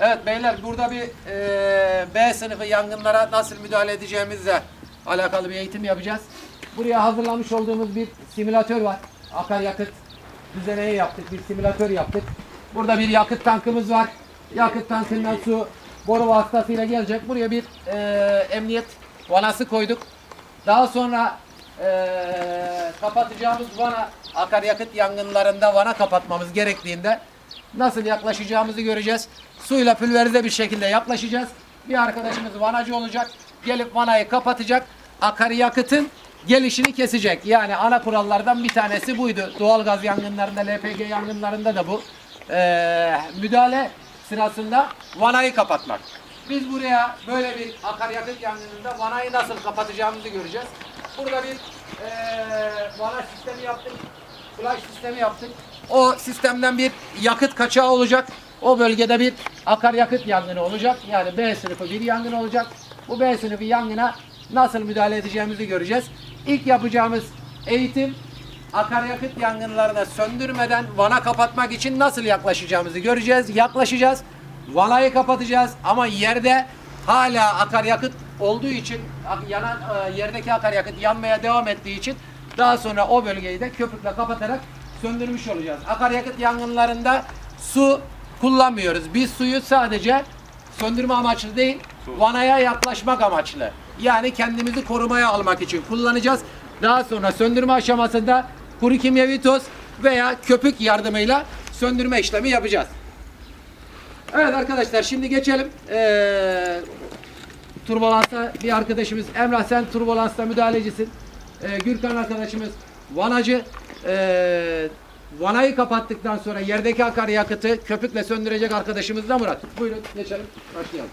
Evet beyler burada bir e, B sınıfı yangınlara nasıl müdahale edeceğimizle alakalı bir eğitim yapacağız. Buraya hazırlamış olduğumuz bir simülatör var. Akaryakıt düzeneği yaptık. Bir simülatör yaptık. Burada bir yakıt tankımız var. Yakıt tankından su boru vasıtasıyla gelecek. Buraya bir e, emniyet vanası koyduk. Daha sonra eee, kapatacağımız vana akaryakıt yangınlarında vana kapatmamız gerektiğinde nasıl yaklaşacağımızı göreceğiz. Suyla pülverize bir şekilde yaklaşacağız. Bir arkadaşımız vanacı olacak. Gelip vanayı kapatacak. Akaryakıtın gelişini kesecek. Yani ana kurallardan bir tanesi buydu. Doğalgaz yangınlarında, LPG yangınlarında da bu. Eee, müdahale sırasında vanayı kapatmak. Biz buraya böyle bir akaryakıt yangınında vanayı nasıl kapatacağımızı göreceğiz. Burada bir eee vana sistemi yaptık. Flash sistemi yaptık. O sistemden bir yakıt kaçağı olacak. O bölgede bir akaryakıt yangını olacak. Yani B sınıfı bir yangın olacak. Bu B sınıfı yangına nasıl müdahale edeceğimizi göreceğiz. İlk yapacağımız eğitim akaryakıt yangınlarını söndürmeden vana kapatmak için nasıl yaklaşacağımızı göreceğiz. Yaklaşacağız. Vanayı kapatacağız ama yerde hala akaryakıt olduğu için yanan e, yerdeki akaryakıt yanmaya devam ettiği için daha sonra o bölgeyi de köpükle kapatarak söndürmüş olacağız. Akaryakıt yangınlarında su kullanmıyoruz. Biz suyu sadece söndürme amaçlı değil, vanaya yaklaşmak amaçlı. Yani kendimizi korumaya almak için kullanacağız. Daha sonra söndürme aşamasında kuru kimyevi toz veya köpük yardımıyla söndürme işlemi yapacağız. Evet arkadaşlar şimdi geçelim. Ee, turbulansa bir arkadaşımız Emrah sen turbulansta müdahalecisin. Ee, Gürkan arkadaşımız vanacı. Ee, vanayı kapattıktan sonra yerdeki akaryakıtı köpükle söndürecek arkadaşımız da Murat. Buyurun geçelim başlayalım.